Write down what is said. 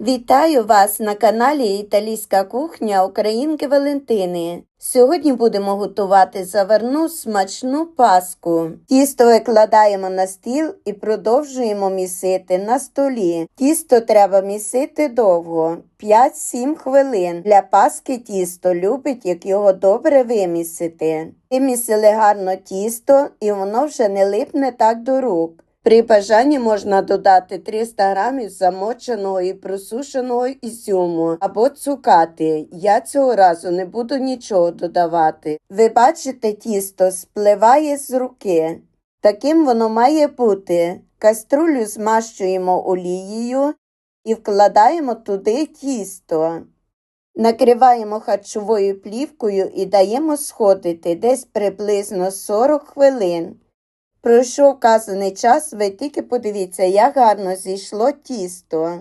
Вітаю вас на каналі Італійська кухня Українки Валентини. Сьогодні будемо готувати заварну смачну паску. Тісто викладаємо на стіл і продовжуємо місити на столі. Тісто треба місити довго 5-7 хвилин. Для паски тісто любить, як його добре вимісити. Вимісили гарно тісто і воно вже не липне так до рук. При бажанні можна додати 300 грамів замоченого і просушеного ізюму або цукати. Я цього разу не буду нічого додавати. Ви бачите, тісто спливає з руки. Таким воно має бути. Каструлю змащуємо олією і вкладаємо туди тісто. Накриваємо харчовою плівкою і даємо сходити десь приблизно 40 хвилин. Пройшов вказаний час, ви тільки подивіться, як гарно зійшло тісто.